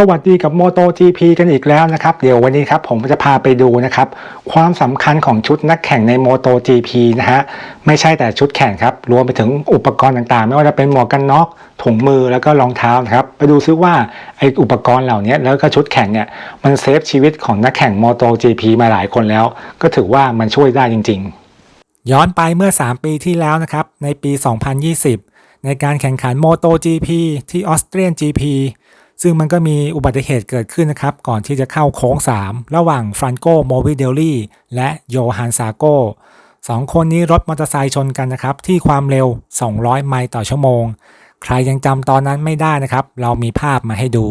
สวัสดีกับ Moto GP กันอีกแล้วนะครับ เดี๋ยววันนี้ครับผมจะพาไปดูนะครับ ความสำคัญของชุดนักแข่งใน Moto GP นะฮะ ไม่ใช่แต่ชุดแข่งครับ รวมไปถึงอุปกรณ์ต่างๆ ไม่ว่าจะเป็นหมวกกันน็อกถุงมือแล้วก็รองเท้านะครับ ไปดูซิว่าไออุปกรณ์เหล่านี้แล้วก็ชุดแข่งเนี่ยมันเซฟชีวิตของนักแข่ง Moto GP มาหลายคนแล้ว ก็ถือว่ามันช่วยได้จริง ๆ ย้อนไปเมื่อ 3 ปีที่แล้วนะครับในปี 2020 ในการแข่งขัน MotoGP ที่ออสเตรียน GP ซึ่งมันก็มีอุบัติเหตุเกิดขึ้นนะครับ ก่อนที่จะเข้าโค้ง 3 ระหว่างฟรานโกโมวิเดลลี่และโยฮันซาโกสองคนนี้รถมอเตอร์ไซค์ชนกันนะครับ ที่ความเร็ว 200 ไมล์ต่อชั่วโมง ใครยังจำตอนนั้นไม่ได้นะครับ เรามีภาพมาให้ดู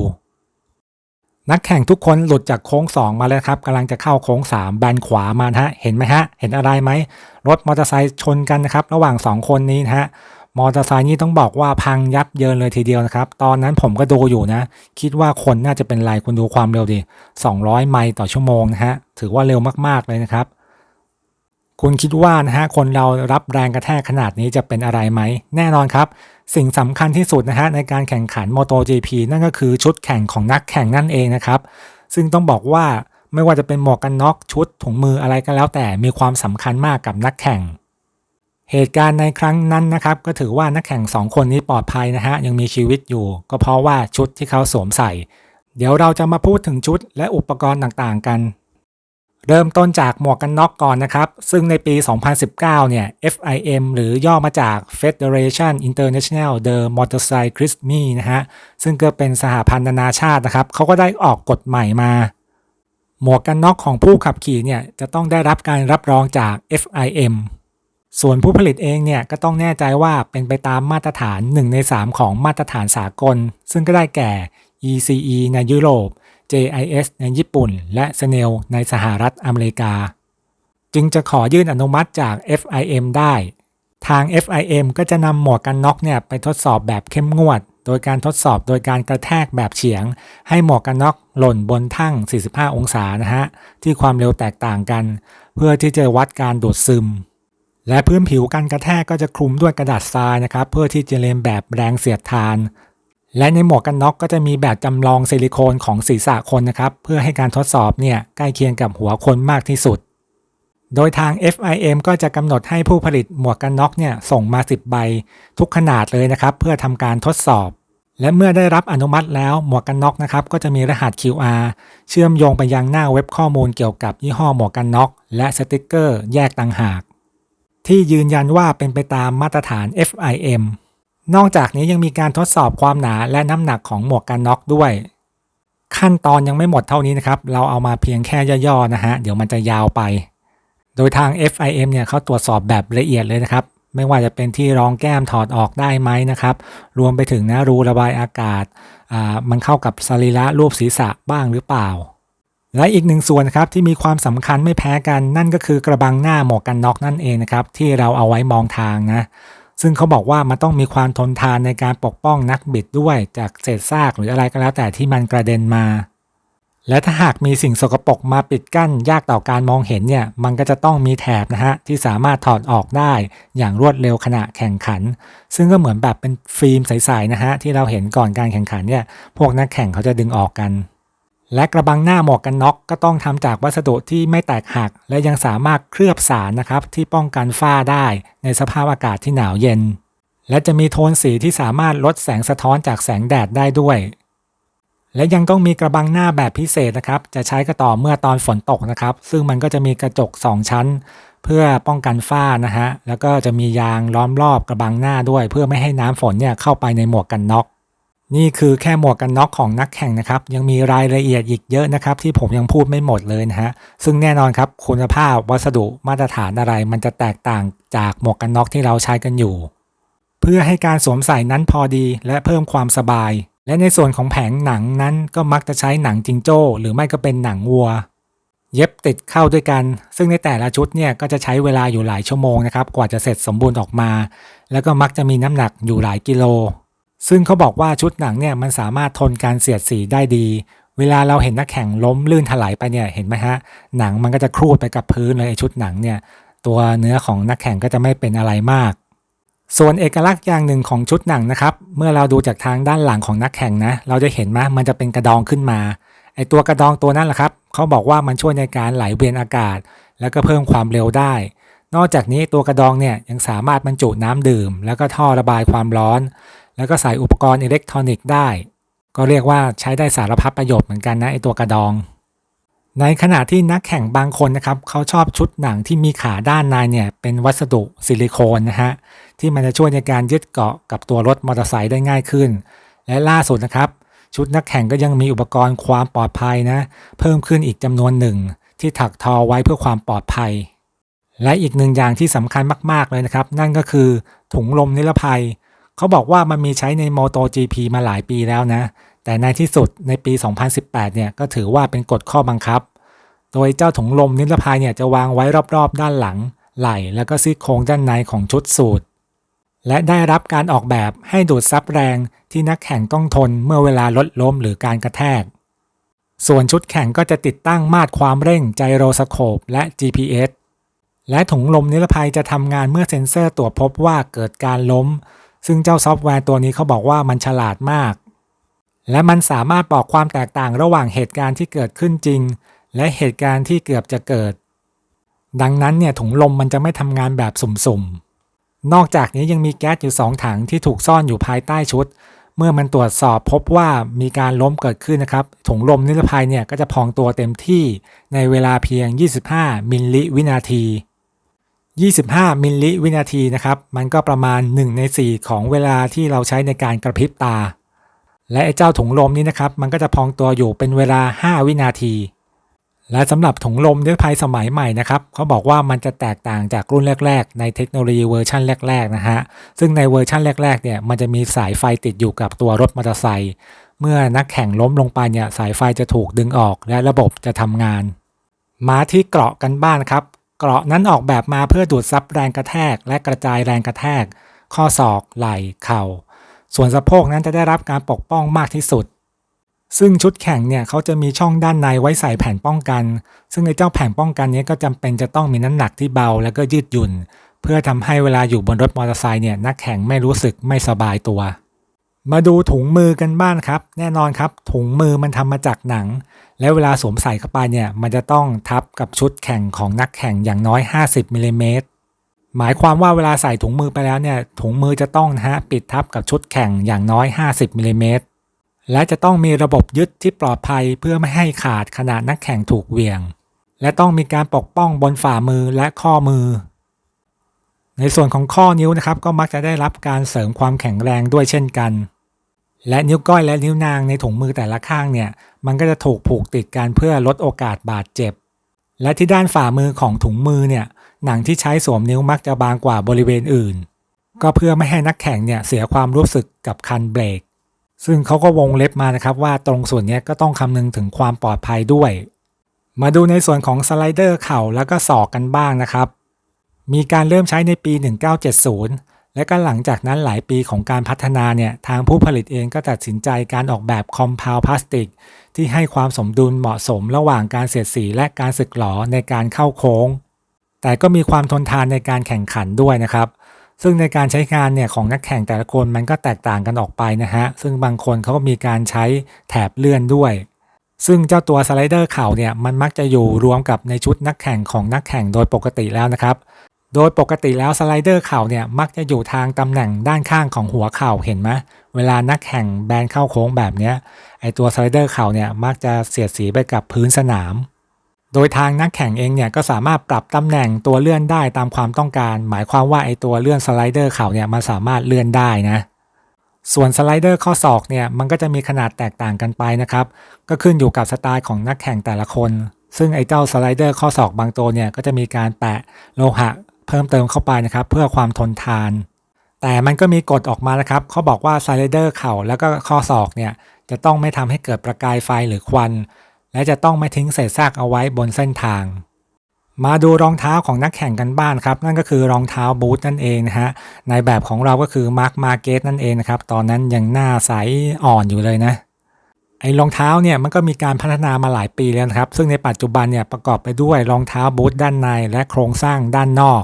นักแข่งทุกคนหลุดจากโค้ง 2 มาแล้วครับกำลังจะเข้าโค้ง3แบนขวามานะฮะ เห็นไหมฮะ เห็นอะไรไหมรถมอเตอร์ไซค์ชนกันนะครับ ระหว่าง 2 คนนี้นะฮะ มอเตอร์ไซค์นี่ต้องบอกว่าพังยับเยินเลยทีเดียวนะครับ ตอนนั้นผมก็ดูอยู่นะ คิดว่าคนน่าจะเป็นไรคุณดูความเร็วดิ 200 ไมล์ต่อชั่วโมงนะฮะ ถือว่าเร็วมากๆเลยนะครับ คุณคิดว่านะฮะคนเรารับแรงกระแทกขนาดนี้จะเป็นอะไรไหม แน่นอนครับ สิ่งสำคัญที่สุดนะฮะในการแข่งขัน MotoGP นั่นก็คือชุดแข่งของนักแข่งนั่นเองนะครับ ซึ่งต้องบอกว่าไม่ว่าจะเป็นหมวกกันน็อกชุดถุงมืออะไรก็แล้วแต่มีความสำคัญมากกับนักแข่ง เหตุการณ์ในครั้งนั้นนะครับก็ถือว่านักแข่ง 2 คนนี้ปลอดภัยนะฮะยังมีชีวิตอยู่ ก็เพราะว่าชุดที่เขาสวมใส่ เดี๋ยวเราจะมาพูดถึงชุดและอุปกรณ์ต่างๆกัน เริ่มต้นจากหมวกกันน็อกก่อนนะครับ ซึ่งในปี 2019 เนี่ย FIM หรือย่อมาจาก Federation International de Motorcyclisme นะฮะซึ่งก็เป็นสหพันธ์นานาชาตินะครับเขาก็ได้ออกกฎใหม่มาหมวกกันน็อกของผู้ขับขี่เนี่ยจะต้องได้รับการรับรองจาก FIM ส่วนผู้ผลิตเองเนี่ยก็ต้องแน่ใจว่าเป็นไปตามมาตรฐาน 1 ใน 3 ของมาตรฐานสากล ซึ่งก็ได้แก่ ECE ในยุโรป JIS ในญี่ปุ่น และ SNEL ในสหรัฐอเมริกา จึงจะขอยื่นอนุมัติจาก FIM ได้ ทาง FIM ก็จะนำหมวกกันน็อกเนี่ยไปทดสอบแบบเข้มงวด โดยการทดสอบโดยการกระแทกแบบเฉียง ให้หมวกกันน็อกหล่นบนทั่ง45 องศานะฮะที่ความเร็วแตกต่างกัน เพื่อที่จะวัดการดูดซึม และพื้นผิวการกระแทกก็จะคลุมด้วยกระดาษทรายนะครับ เพื่อที่จะเลียนแบบแรงเสียดทาน และในหมวกกันน็อกก็จะมีแบบจำลองซิลิโคนของศีรษะคนนะครับ เพื่อให้การทดสอบเนี่ยใกล้เคียงกับหัวคนมากที่สุด โดยทาง FIM ก็จะกำหนดให้ผู้ผลิตหมวกกันน็อกเนี่ยส่งมา 10 ใบ ทุกขนาดเลยนะครับ เพื่อทำการทดสอบ และเมื่อได้รับอนุมัติแล้วหมวกกันน็อกนะครับก็จะมีรหัส QR เชื่อมโยงไปยังหน้าเว็บข้อมูลเกี่ยวกับยี่ห้อหมวกกันน็อกและสติกเกอร์แยกต่างหาก ที่ยืนยันว่าเป็นไปตามมาตรฐาน FIM นอกจากนี้ยังมีการทดสอบความหนาและน้ำหนักของหมวกกันน็อกด้วย ขั้นตอนยังไม่หมดเท่านี้นะครับ เราเอามาเพียงแค่ย่อๆนะฮะ เดี๋ยวมันจะยาวไป โดยทาง FIM เนี่ยเขาตรวจสอบแบบละเอียดเลยนะครับ ไม่ว่าจะเป็นที่รองแก้มถอดออกได้ไหมนะครับ รวมไปถึงนะรูระบายอากาศอ่ามันเข้ากับสรีระรูปศีรษะบ้างหรือเปล่า และอีกหนึ่งส่วนครับที่มีความสำคัญไม่แพ้กันนั่นก็คือกระบังหน้าหมวกกันน็อกนั่นเองนะครับที่เราเอาไว้มองทางนะซึ่งเขาบอกว่ามันต้องมีความทนทานในการปกป้องนักบิดด้วยจากเศษซากหรืออะไรก็แล้วแต่ที่มันกระเด็นมา และถ้าหากมีสิ่งสกปรกมาปิดกั้นยากต่อการมองเห็นเนี่ยมันก็จะต้องมีแถบนะฮะที่สามารถถอดออกได้อย่างรวดเร็วขณะแข่งขัน ซึ่งก็เหมือนแบบเป็นฟิล์มใสๆนะฮะที่เราเห็นก่อนการแข่งขันเนี่ยพวกนักแข่งเขาจะดึงออกกัน และกระบังหน้าหมวกกันน็อกก็ต้องทำจากวัสดุที่ไม่แตกหัก และยังสามารถเคลือบสารนะครับที่ป้องกันฝ้าได้ในสภาพอากาศที่หนาวเย็น และจะมีโทนสีที่สามารถลดแสงสะท้อนจากแสงแดดได้ด้วย และยังต้องมีกระบังหน้าแบบพิเศษนะครับ จะใช้ก็ต่อเมื่อตอนฝนตกนะครับ ซึ่งมันก็จะมีกระจก 2 ชั้น เพื่อป้องกันฝ้านะฮะแล้วก็จะมียางล้อมรอบกระบังหน้าด้วย เพื่อไม่ให้น้ำฝนเนี่ยเข้าไปในหมวกกันน็อก นี่คือแค่หมวกกันน็อกของนักแข่งนะครับ ยังมีรายละเอียดอีกเยอะนะครับ ที่ผมยังพูดไม่หมดเลยนะฮะ ซึ่งแน่นอนครับคุณภาพวัสดุมาตรฐานอะไร มันจะแตกต่างจากหมวกกันน็อกที่เราใช้กันอยู่ เพื่อให้การสวมใส่นั้นพอดีและเพิ่มความสบาย และในส่วนของแผงหนังนั้นก็มักจะใช้หนังจิงโจ้ หรือไม่ก็เป็นหนังวัว เย็บติดเข้าด้วยกัน ซึ่งในแต่ละชุดเนี่ยก็จะใช้เวลาอยู่หลายชั่วโมงนะครับกว่าจะเสร็จสมบูรณ์ออกมา แล้วก็มักจะมีน้ำหนักอยู่หลายกิโล ซึ่งเขาบอกว่าชุดหนังเนี่ยมันสามารถทนการเสียดสีได้ดี เวลาเราเห็นนักแข่งล้มลื่นถลายไปเนี่ยเห็นไหมฮะหนังมันก็จะครูดไปกับพื้นเลยชุดหนังเนี่ยตัวเนื้อของนักแข่งก็จะไม่เป็นอะไรมาก ส่วนเอกลักษณ์อย่างหนึ่งของชุดหนังนะครับ เมื่อเราดูจากทางด้านหลังของนักแข่งนะ เราจะเห็นไหมมันจะเป็นกระดองขึ้นมาไอตัวกระดองตัวนั้นแหละครับเขาบอกว่ามันช่วยในการไหลเวียนอากาศ แล้วก็เพิ่มความเร็วได้ นอกจากนี้ตัวกระดองเนี่ยยังสามารถบรรจุน้ำดื่ม แล้วก็ท่อระบายความร้อน แล้วก็ใส่อุปกรณ์อิเล็กทรอนิกส์ได้ ก็เรียกว่าใช้ได้สารพัดประโยชน์เหมือนกันนะไอตัวกระดอง ในขณะที่นักแข่งบางคนนะครับเขาชอบชุดหนังที่มีขาด้านในเนี่ยเป็นวัสดุซิลิโคนนะฮะที่มันจะช่วยในการยึดเกาะกับตัวรถมอเตอร์ไซค์ได้ง่ายขึ้น และล่าสุดนะครับชุดนักแข่งก็ยังมีอุปกรณ์ความปลอดภัยนะ เพิ่มขึ้นอีกจำนวนหนึ่ง ที่ถักทอไว้เพื่อความปลอดภัย และอีกหนึ่งอย่างที่สำคัญมาก ๆ เลยนะครับ นั่นก็คือถุงลมนิรภัย เขาบอกว่ามันมีใช้ใน MotoGP มาหลายปีแล้วนะ แต่ในที่สุดในปี 2018 เนี่ยก็ถือว่าเป็นกฎข้อบังคับ โดยเจ้าถุงลมนิรภัยเนี่ยจะวางไว้รอบๆ ด้านหลัง ไหล่แล้วก็ซี่โครงด้านในของชุดสูทและได้รับการออกแบบให้ดูดซับแรงที่นักแข่งต้องทนเมื่อเวลารถล้มหรือการกระแทก ส่วนชุดแข่งก็จะติดตั้งมาตรความเร่งไจโรสโคปและ GPS และถุงลมนิรภัยจะทำงานเมื่อเซ็นเซอร์ตรวจพบว่าเกิดการล้ม ซึ่งเจ้าซอฟต์แวร์ตัวนี้เขาบอกว่ามันฉลาดมาก และมันสามารถบอกความแตกต่างระหว่างเหตุการณ์ที่เกิดขึ้นจริง และเหตุการณ์ที่เกือบจะเกิด ดังนั้นเนี่ยถุงลมมันจะไม่ทำงานแบบสุ่มๆ นอกจากนี้ยังมีแก๊สอยู่สองถังที่ถูกซ่อนอยู่ภายใต้ชุด เมื่อมันตรวจสอบพบว่ามีการล้มเกิดขึ้นนะครับ ถุงลมนิรภัยเนี่ยก็จะพองตัวเต็มที่ในเวลาเพียง 25 มิลลิวินาที 25 มิลลิวินาทีนะครับ มันก็ประมาณ 1 ใน 4 ของเวลาที่เราใช้ในการกระพริบตา และไอ้เจ้าถุงลมนี้นะครับ มันก็จะพองตัวอยู่เป็นเวลา 5 วินาที และสำหรับถุงลมนิรภัยสมัยใหม่นะครับ เขาบอกว่ามันจะแตกต่างจากรุ่นแรก ๆ ในเทคโนโลยีเวอร์ชันแรก ๆ นะฮะ ซึ่งในเวอร์ชันแรก ๆ เนี่ย มันจะมีสายไฟติดอยู่กับตัวรถมอเตอร์ไซค์ เมื่อนักแข่งล้มลงไปเนี่ย สายไฟจะถูกดึงออก และระบบจะทำงาน มาที่เกราะกันบ้างครับ เกราะนั้นออกแบบมาเพื่อดูดซับแรงกระแทก และกระจายแรงกระแทก ข้อศอก ไหล่ เข่า ส่วนสะโพกนั้นจะได้รับการปกป้องมากที่สุด ซึ่งชุดแข่งเนี่ยเขาจะมีช่องด้านในไว้ใส่แผ่นป้องกัน ซึ่งในเจ้าแผ่นป้องกันนี้ก็จำเป็นจะต้องมีน้ำหนักที่เบาแล้วก็ยืดหยุ่น เพื่อทำให้เวลาอยู่บนรถมอเตอร์ไซค์เนี่ยนักแข่งไม่รู้สึกไม่สบายตัว มาดูถุงมือกันบ้างครับ แน่นอนครับ ถุงมือมันทำมาจากหนัง และเวลาสวมใส่เข้าไปเนี่ย มันจะต้องทับกับชุดแข่งของนักแข่งอย่างน้อย 50มิลลิเมตรหมายความว่าเวลาใส่ถุงมือไปแล้วเนี่ย ถุงมือจะต้องนะฮะปิดทับกับชุดแข่งอย่างน้อย 50มิลลิเมตรและจะต้องมีระบบยึดที่ปลอดภัยเพื่อไม่ให้ขาดขณะนักแข่งถูกเหวี่ยง และต้องมีการปกป้องบนฝ่ามือและข้อมือ ในส่วนของข้อนิ้วนะครับ ก็มักจะได้รับการเสริมความแข็งแรงด้วยเช่นกัน และนิ้วก้อยและนิ้วนางในถุงมือแต่ละข้างเนี่ยมันก็จะถูกผูกติดกันเพื่อลดโอกาสบาดเจ็บ และที่ด้านฝ่ามือของถุงมือเนี่ยหนังที่ใช้สวมนิ้วมักจะบางกว่าบริเวณอื่น ก็เพื่อไม่ให้นักแข่งเนี่ยเสียความรู้สึกกับคันเบรก ซึ่งเขาก็วงเล็บมานะครับว่าตรงส่วนนี้ก็ต้องคำนึงถึงความปลอดภัยด้วย มาดูในส่วนของสไลเดอร์เข่าแล้วก็ศอกกันบ้างนะครับ มีการเริ่มใช้ในปี 1970 และก็หลังจากนั้นหลายปีของการพัฒนาเนี่ยทางผู้ผลิตเองก็ตัดสินใจการออกแบบคอมเพลพลาสติก ที่ให้ความสมดุลเหมาะสมระหว่างการเสียดสีและการสึกหรอในการเข้าโค้ง แต่ก็มีความทนทานในการแข่งขันด้วยนะครับซึ่งในการใช้งานเนี่ยของนักแข่งแต่ละคนมันก็แตกต่างกันออกไปนะฮะ ซึ่งบางคนเขาก็มีการใช้แถบเลื่อนด้วย ซึ่งเจ้าตัวสไลเดอร์เข่าเนี่ยมันมักจะอยู่รวมกับในชุดนักแข่งของนักแข่งโดยปกติแล้วนะครับ โดยปกติแล้วสไลเดอร์เข่าเนี่ยมักจะอยู่ทางตำแหน่งด้านข้างของหัวเข่าเห็นไหมเวลานักแข่งแบนเข้าโค้งแบบเนี้ยไอตัวสไลเดอร์เข่าเนี่ยมักจะเสียดสีไปกับพื้นสนาม โดยทางนักแข่งเองเนี่ยก็สามารถปรับตำแหน่งตัวเลื่อนได้ตามความต้องการ หมายความว่าไอตัวเลื่อนสไลเดอร์เข่าเนี่ยมันสามารถเลื่อนได้นะส่วนสไลเดอร์ข้อศอกเนี่ยมันก็จะมีขนาดแตกต่างกันไปนะครับ ก็ขึ้นอยู่กับสไตล์ของนักแข่งแต่ละคน ซึ่งไอ้เจ้าสไลเดอร์ข้อศอกบางตัวเนี่ยก็จะมีการแปะโลหะ เพิ่มเติมเข้าไปนะครับ เพื่อความทนทาน แต่มันก็มีกฎออกมานะครับเขาบอกว่าสไลเดอร์เข่าแล้วก็ข้อศอกเนี่ยจะต้องไม่ทำให้เกิดประกายไฟหรือควัน และจะต้องไม่ทิ้งเศษซากเอาไว้บนเส้นทาง มาดูรองเท้าของนักแข่งกันบ้างครับ นั่นก็คือรองเท้าบูทนั่นเองนะฮะในแบบของเราก็คือมาร์คมาเกตนั่นเองนะครับตอนนั้นยังหน้าใสอ่อนอยู่เลยนะไอ้รองเท้าเนี่ยมันก็มีการพัฒนามาหลายปีแล้วนะครับ ซึ่งในปัจจุบันเนี่ยประกอบไปด้วยรองเท้าบูทด้านในและโครงสร้างด้านนอก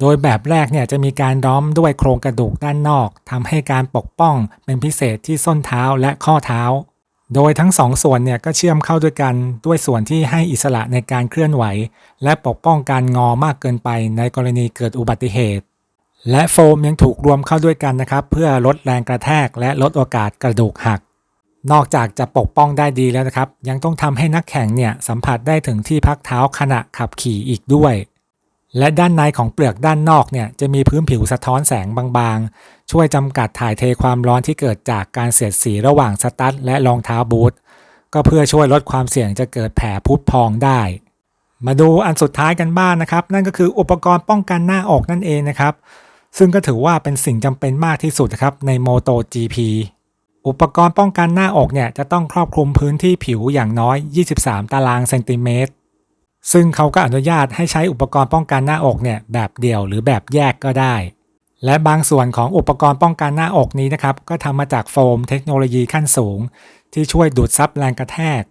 โดยแบบแรกเนี่ยจะมีการล้อมด้วยโครงกระดูกด้านนอกทำให้การปกป้องเป็นพิเศษที่ส้นเท้าและข้อเท้า โดยทั้งสองส่วนเนี่ยก็เชื่อมเข้าด้วยกันด้วยส่วนที่ให้อิสระในการเคลื่อนไหว และปกป้องการงอมากเกินไปในกรณีเกิดอุบัติเหตุ และโฟมยังถูกรวมเข้าด้วยกันนะครับ เพื่อลดแรงกระแทกและลดโอกาสกระดูกหัก นอกจากจะปกป้องได้ดีแล้วนะครับ ยังต้องทำให้นักแข่งเนี่ยสัมผัสได้ถึงที่พักเท้าขณะขับขี่อีกด้วย และด้านในของเปลือกด้านนอกเนี่ยจะมีพื้นผิวสะท้อนแสงบางๆ ช่วยจำกัดถ่ายเทความร้อนที่เกิดจากการเสียดสีระหว่างสตั๊ดและรองเท้าบูทก็เพื่อช่วยลดความเสี่ยงจะเกิดแผลพุพองได้ มาดูอันสุดท้ายกันบ้างนนะครับ นั่นก็คืออุปกรณ์ป้องกันหน้าอกนั่นเองนะครับ ซึ่งก็ถือว่าเป็นสิ่งจำเป็นมากที่สุดนะครับใน Moto GP อุปกรณ์ป้องกันหน้าอกเนี่ยจะต้องครอบคลุมพื้นที่ผิวอย่างน้อย 23 ตารางเซนติเมตร ซึ่งเขาก็อนุญาตให้ใช้อุปกรณ์ป้องกันหน้าอกเนี่ยแบบเดี่ยวหรือแบบแยกก็ได้ และบางส่วนของอุปกรณ์ป้องกันหน้าอกนี้นะครับ ก็ทำมาจากโฟมเทคโนโลยีขั้นสูง ที่ช่วยดูดซับแรงกระแทก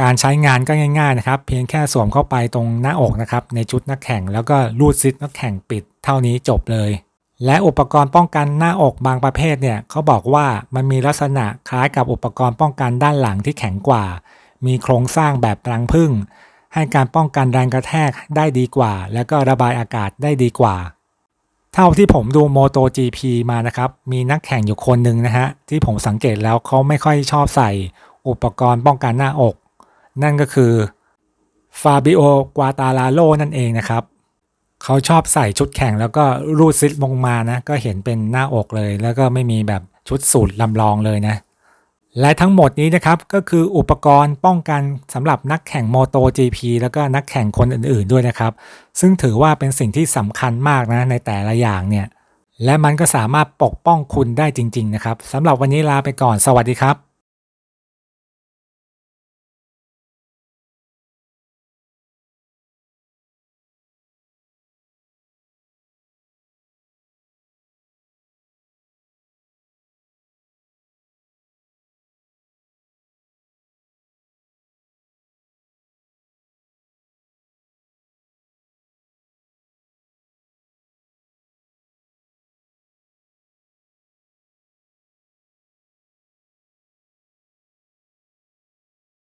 การใช้งานก็ง่ายๆนะครับ เพียงแค่สวมเข้าไปตรงหน้าอกนะครับในชุดนักแข่ง แล้วก็รูดซิปนักแข่งปิด เท่านี้จบเลย และอุปกรณ์ป้องกันหน้าอกบางประเภทเนี่ยเขาบอกว่ามันมีลักษณะคล้ายกับอุปกรณ์ป้องกันด้านหลังที่แข็งกว่า มีโครงสร้างแบบรังผึ้ง ให้การป้องกันแรงกระแทกได้ดีกว่า แล้วก็ระบายอากาศได้ดีกว่า เท่าที่ผมดู Moto GP มานะครับ มีนักแข่งอยู่คนหนึ่งนะฮะ ที่ผมสังเกตแล้วเขาไม่ค่อยชอบใส่อุปกรณ์ป้องกันหน้าอก นั่นก็คือฟาบิโอกวาตาลาโลนั่นเองนะครับเขาชอบใส่ชุดแข่งแล้วก็รูดซิปลงมานะ ก็เห็นเป็นหน้าอกเลย แล้วก็ไม่มีแบบชุดสูตรลำลองเลยนะ และทั้งหมดนี้นะครับก็คืออุปกรณ์ป้องกันสำหรับนักแข่ง Moto GP แล้วก็นักแข่งคนอื่นๆด้วยนะครับ ซึ่งถือว่าเป็นสิ่งที่สำคัญมากนะในแต่ละอย่างเนี่ย และมันก็สามารถปกป้องคุณได้จริง ๆ นะครับสำหรับวันนี้ลาไปก่อนสวัสดีครับ